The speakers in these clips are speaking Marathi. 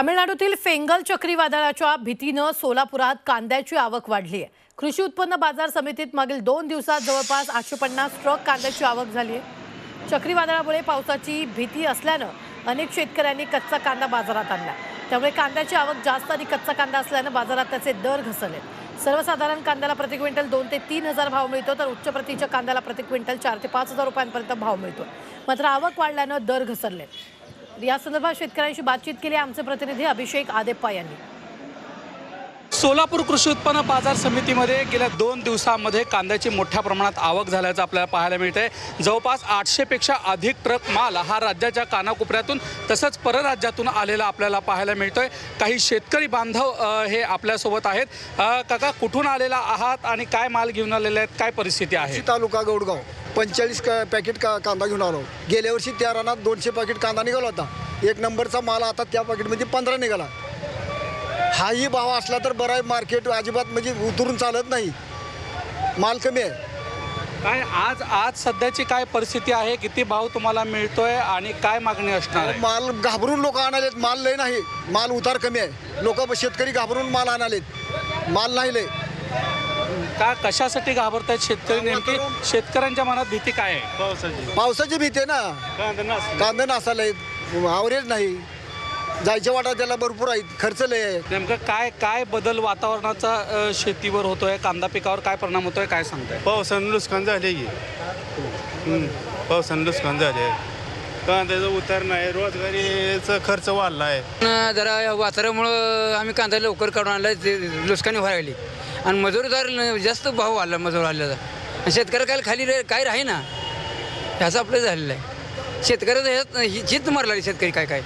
तामिळनाडूतील फेंगल चक्रीवादळाच्या भीतीनं सोलापुरात कांद्याची आवक वाढली आहे. कृषी उत्पन्न बाजार समितीत मागील दोन दिवसात जवळपास आठशे पन्नास ट्रक कांद्याची आवक झाली आहे. चक्रीवादळामुळे पावसाची भीती असल्यानं अनेक शेतकऱ्यांनी कच्चा कांदा बाजारात आणला. त्यामुळे कांद्याची आवक जास्त आणि कच्चा कांदा असल्यानं बाजारात त्याचे दर घसरले. सर्वसाधारण कांद्याला प्रति क्विंटल दोन ते तीन हजार भाव मिळतो तर उच्च प्रतीच्या कांद्याला प्रति क्विंटल चार ते पाच हजार रुपयांपर्यंत भाव मिळतो. मात्र आवक वाढल्यानं दर घसरले. या संदर्भात शेतकऱ्यांशी बातचीत केली. आमचे प्रतिनिधी अभिषेक आदेप्पा यांनी. सोलापूर कृषी उत्पन्न बाजार समितीमध्ये गेल्या दोन दिवसांमध्ये कांद्याची मोठ्या प्रमाणात आवक झाल्याचं आपल्याला पाहायला मिळतंय. जवळपास आठशेपेक्षा अधिक ट्रक माल हा राज्याच्या कानाकोपऱ्यातून तसंच परराज्यातून आलेला आपल्याला पाहायला मिळतोय. काही शेतकरी बांधव हे आपल्यासोबत आहेत. काका कुठून आलेला आहात आणि काय माल घेऊन आलेले आहेत? काय परिस्थिती आहे? तालुका गौडगाव. पंचेचाळीस का पॅकेट का कांदा घेऊन आलो. गेल्या वर्षी त्या रानात दोनशे पॅकेट कांदा निघाला होता. एक नंबरचा माल आता त्या पॅकेटमध्ये पंधरा निघाला. हाही भाव असला तर बरं आहे. मार्केट अजिबात म्हणजे उतरून चालत नाही. माल कमी आहे. काय आज आज सध्याची काय परिस्थिती आहे? किती भाव तुम्हाला मिळतोय आणि काय मागणी असणार आहे? माल घाबरून लोक आणालेत. माल लय नाही. माल उतार कमी आहे. लोक शेतकरी घाबरून माल आणालेत. माल नाही लय. का कशासाठी घाबरतायत शेतकरी नेमकी? शेतकऱ्यांच्या मनात भीती काय आहे? पावसाची. पावसाची भीती आहे ना. कांदा नसला. कांदा नासाला आहेत आवरेज नाही. जायच्या वाटा त्याला भरपूर आहेत. खर्च लय आहे. नेमकं काय काय बदल वातावरणाचा अ, शेतीवर होतोय? कांदा पिकावर काय परिणाम होतोय? काय सांगताय? पावसानं नुकसान झाले की. पावसानं नुकसान झाले कांद्याचा उतार नाही. रोजगारीचा खर्च वाढला आहे न जरा या वातावरणामुळं आम्ही कांदा लवकर काढून आणला ते नुकसानी व्हायला आणि मजूरदार जास्त भाव वाढला मजूर आल्याचा. आणि शेतकऱ्या काय खाली रे- काय राही ना? ह्याचं आपलं झालेलं आहे. शेतकऱ्याचं ह्यात ही जिद्द मारला शेतकरी काय काय.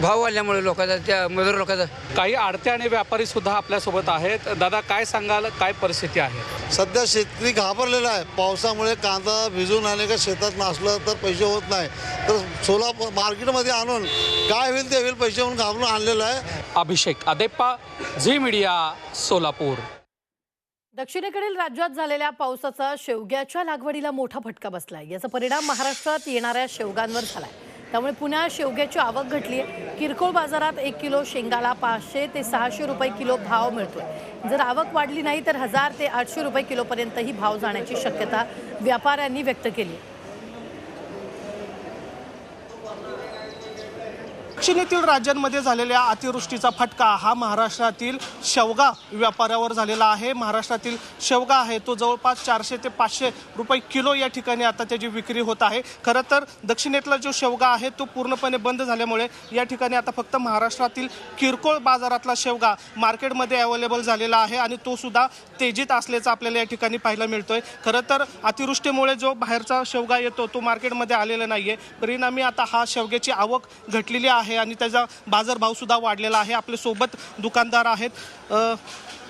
भाव वाढल्यामुळे लोकांचा त्या मजूर लोकांचा. काही आडते आणि व्यापारी सुद्धा आपल्यासोबत आहेत. दादा काय सांगाल? काय परिस्थिती आहे? सध्या शेतकरी घाबरलेला आहे. पावसामुळे कांदा भिजून आले का शेतात नासलं तर पैसे होत नाही. तर सोलापूर मार्केटमध्ये आणून काय होईल ते होईल पैसे म्हणून घाबरून आणलेलं आहे. Abhishek Adeppa Zee media Solapur. दक्षिणेकडील राज्यात झालेल्या पावसाचा शेवग्याच्या लागवडीला मोठा फटका बसलाय. याचा परिणाम महाराष्ट्रात येणाऱ्या शेवगांवर झालाय. त्यामुळे पुण्यात शेवग्याची आवक घटली आहे किरकोळ बाजारात एक किलो शेंगाला पाचशे ते सहाशे रुपये किलो भाव मिळतोय. जर आवक वाढली नाही तर हजार ते आठशे रुपये किलोपर्यंतही भाव जाण्याची शक्यता व्यापाऱ्यांनी व्यक्त केली आहे दक्षिणेतील राज्यांमध्ये झालेल्या अतिवृष्टीचा फटका हा महाराष्ट्रातील शेवगा व्यापाऱ्यावर झालेला आहे. महाराष्ट्रातील शेवगा आहे तो जवळपास चारशे ते पाचशे रुपये किलो या ठिकाणी आता त्याची विक्री होत आहे. खरं तर दक्षिणेतला जो शेवगा आहे तो पूर्णपणे बंद झाल्यामुळे या ठिकाणी आता फक्त महाराष्ट्रातील किरकोळ बाजारातला शेवगा मार्केटमध्ये अवेलेबल झालेला आहे आणि तो सुद्धा तेजीत असल्याचं आपल्याला या ठिकाणी पाहायला मिळतोय. खरं तर अतिवृष्टीमुळे जो बाहेरचा शेवगा येतो तो मार्केटमध्ये आलेला नाहीये. परिणामी आता हा शेवग्याची आवक घटलेली आहे. आहे आणि त्याचा बाजारभावसुद्धा वाढलेला आहे. आपल्यासोबत दुकानदार आहेत.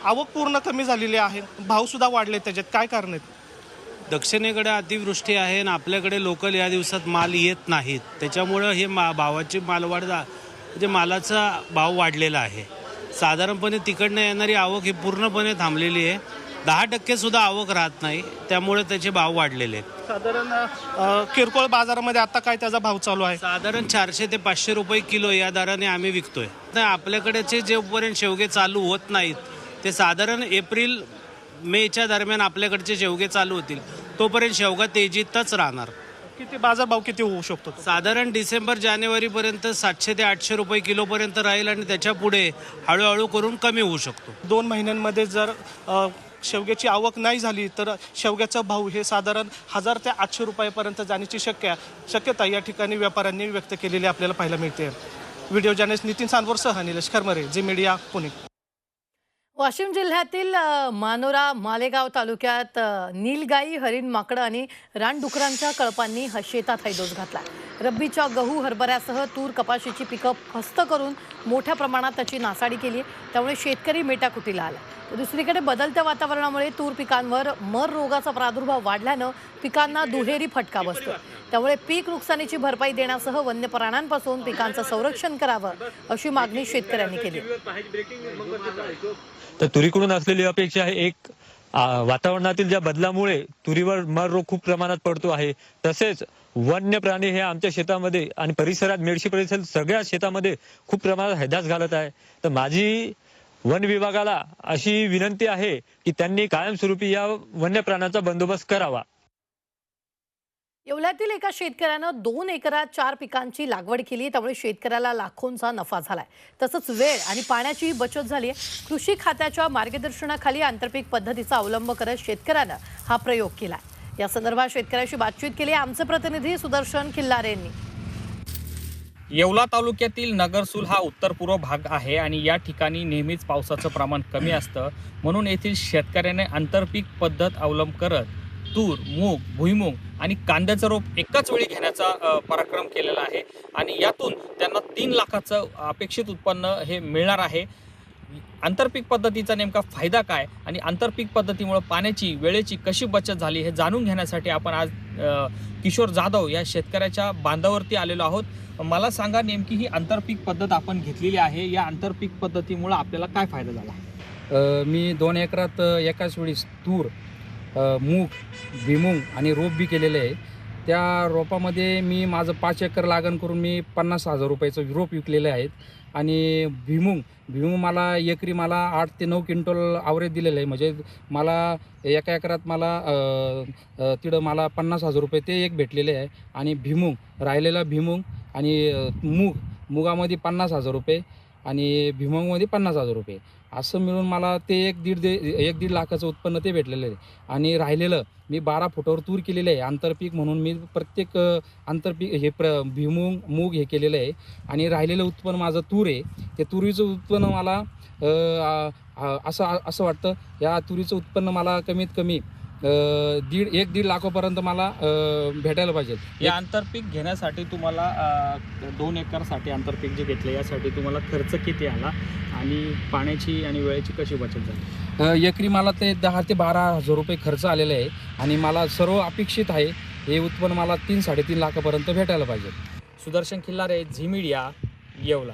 आवक पूर्ण कमी झालेली आहे. भावसुद्धा वाढले त्याच्यात. काय कारण आहेत? दक्षिणेकडे अतिवृष्टी आहे आणि आपल्याकडे लोकल या दिवसात माल येत नाहीत. त्याच्यामुळं हे मा भावाची मालवाढ जा- म्हणजे मालाचा भाव वाढलेला आहे. साधारणपणे तिकडनं येणारी आवक ही पूर्णपणे थांबलेली आहे. दहा टक्के सुद्धा आवक राहत नाही त्यामुळे त्याचे भाव वाढलेले आहेत. साधारण अ, किरकोळ बाजारामध्ये आता काय त्याचा भाव चालू आहे? साधारण चारशे ते पाचशे रुपये किलो या दराने आम्ही विकतोय. तर आपल्याकडेचे जेपर्यंत शेवगे चालू होत नाहीत ते साधारण एप्रिल मेच्या दरम्यान आपल्याकडचे शेवगे चालू होतील तोपर्यंत शेवगा तेजीतच राहणार. किती बाजारभाव किती होऊ शकतो तो? साधारण डिसेंबर जानेवारीपर्यंत सातशे ते आठशे रुपये किलोपर्यंत राहील आणि त्याच्या पुढे हळूहळू करून कमी होऊ शकतो. दोन महिन्यांमध्ये जर अ, शेवग्याची आवक नाही झाली तर शेवग्याचा भाव हे साधारण हजार ते आठशे रुपयापर्यंत जाण्याची शक्य शक्यता या ठिकाणी व्यापाऱ्यांनी व्यक्त केलेली आपल्याला पाहायला मिळते. व्हिडिओ जर्नलिस्ट नितीन सांदवरसह निलेश खरमरे जी मीडिया पुणे. वाशिम जिल्ह्यातील मानोरा मालेगाव तालुक्यात नीलगाई हरिण माकडं आणि रानडुकरांच्या कळपांनी शेतात हैदोस घातला. रब्बीच्या गहू हरभऱ्यासह तूर कपाशीची पिकं फस्त करून मोठ्या प्रमाणात त्याची नासाडी केली. आहे त्यामुळे शेतकरी मेटाकुटीला आला. दुसरीकडे बदलत्या वातावरणामुळे तूर पिकांवर मर रोगाचा प्रादुर्भाव वाढल्यानं पिकांना दुहेरी फटका बसतो. त्यामुळे पीक नुकसानीची भरपाई देण्यासह वन्य प्राण्यांपासून पिकांचं संरक्षण करावं अशी मागणी शेतकऱ्यांनी केली. तर तुरीकडून असलेली अपेक्षा आहे एक वातावरणातील ज्या बदलामुळे तुरीवर मर रोग खूप प्रमाणात पडतो आहे तसेच वन्य प्राणी हे आमच्या शेतामध्ये आणि परिसरात मेडशी परिसर सगळ्या शेतामध्ये खूप प्रमाणात हैदास घालत आहे. तर माझी वन विभागाला अशी विनंती आहे की त्यांनी कायमस्वरूपी या वन्य प्राण्याचा बंदोबस्त करावा. येवल्यातील एका शेतकऱ्यानं दोन एकरात चार पिकांची लागवड केली त्यामुळे शेतकऱ्याला लाखोंचा नफा झालाय. तसंच वेळ आणि पाण्याची बचत झाली आहे. कृषी खात्याच्या मार्गदर्शनाखाली आंतरपीक पद्धतीचा अवलंब करत शेतकऱ्यानं हा प्रयोग केलाय. या संदर्भात शेतकऱ्याशी बातचीत केली आमचे प्रतिनिधी सुदर्शन खिल्लारे यांनी. येवला तालुक्यातील नगरसूल हा उत्तर पूर्व भाग आहे आणि या ठिकाणी नेहमीच पावसाचं प्रमाण कमी असतं. म्हणून येथील शेतकऱ्याने आंतरपीक पद्धत अवलंब करत तूर मूग भुईमूग आणि कांद्याचं रोप एकाच वेळी घेण्याचा पराक्रम केलेला आहे. आणि यातून त्यांना तीन लाखाचं अपेक्षित उत्पन्न हे मिळणार आहे. आंतरपीक पद्धतीचा नेमका फायदा काय आणि आंतरपीक पद्धतीमुळे पाण्याची वेळेची कशी बचत झाली हे जाणून घेण्यासाठी आपण आज किशोर जाधव या शेतकऱ्याच्या बांधावरती आलेलो आहोत. मला सांगा नेमकी ही आंतरपीक पद्धत आपण घेतलेली आहे. या आंतरपीक पद्धतीमुळे आपल्याला काय फायदा झाला? मी दोन एकरात एकाच वेळी तूर मूग भुईमूग आणि रोप बी केलेले आहे. त्या रोपामध्ये मी माझं पाच एकर लागण करून मी पन्नास हजार रुपयाचं रोप विकलेले आहेत. आणि भुईमूग भुईमूग मला एकरी मला आठ ते नऊ क्विंटल आवरेज दिलेलं आहे. म्हणजे मला एका एकरात मला तिथं मला पन्नास हजार रुपये ते एक भेटलेले आहे. आणि भुईमूग राहिलेला भुईमूग आणि मूग मुगामध्ये पन्नास हजार रुपये. आणि भीमंगमध्ये पन्नास हजार रुपये. असं मिळून मला ते एक दीड दे एक दीड लाखाचं उत्पन्न ते भेटलेलं आहे. आणि राहिलेलं मी बारा फुटावर तूर केलेलं आहे आंतरपीक म्हणून मी प्रत्येक आंतरपीक हे प्र भुईमूग मूग हे केलेलं आहे. आणि राहिलेलं उत्पन्न माझं तूर आहे. ते तुरीचं उत्पन्न मला असं असं वाटतं. या तुरीचं उत्पन्न मला कमीत कमी दीड एक दीड लाखापर्यंत मला भेटायला पाहिजे. या आंतरपीक घेण्यासाठी तुम्हाला अ, दोन एकरसाठी आंतरपीक जे घेतलं यासाठी तुम्हाला खर्च किती आला? आणि पाण्याची आणि वेळेची कशी बचत झाली? अ, एकरी मला ते दहा ते बारा हजार रुपये खर्च आलेला आहे. आणि मला सर्व अपेक्षित आहे हे उत्पन्न मला तीन साडेतीन लाखापर्यंत भेटायला पाहिजे. Sudarshan Khillare Zee media Yeola.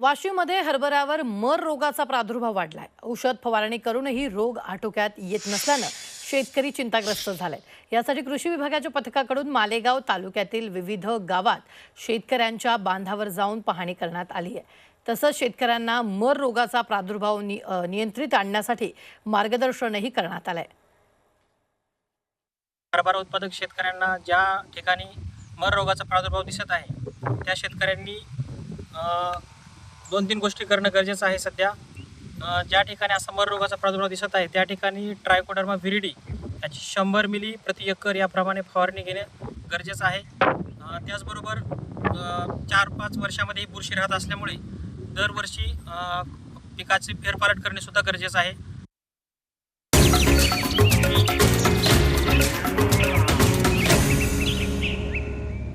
वाशिममध्ये हरभऱ्यावर मर रोगाचा प्रादुर्भाव वाढलाय. औषध फवारणी करूनही रोग आटोक्यात येत नसल्यानं शेतकरी चिंताग्रस्त झाले यासाठी कृषी विभागाच्या पथकाकडून मालेगाव तालुक्यातील विविध गावात शेतकऱ्यांच्या बांधावर जाऊन पाहणी करण्यात आली आहे. तसंच शेतकऱ्यांना मर रोगाचा प्रादुर्भाव नि नियंत्रित आणण्यासाठी मार्गदर्शनही करण्यात आलंय. हरभरा उत्पादक शेतकऱ्यांना ज्या ठिकाणी मर रोगाचा प्रादुर्भाव दिसत आहे त्या शेतकऱ्यांनी दोन तीन गोष्टी करणं गरजेचं आहे सध्या. ज्या ठिकाणी असा मर रोगाचा प्रादुर्भाव दिसत आहे त्या ठिकाणी ट्रायकोडर्मा व्हिरिडी याची शंभर मिली प्रति एकर याप्रमाणे फवारणी घेणे गरजेचं आहे. त्याचबरोबर चार पाच वर्षामध्ये ही बुरशी राहत असल्यामुळे दरवर्षी पिकाची फेरपालट करणे सुद्धा गरजेचं आहे.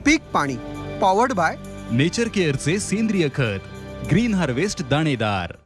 पीक पाणी पॉवर्ड बाय नेचर केअरचे सेंद्रिय खत. ग्रीन हार्वेस्ट दाणेदार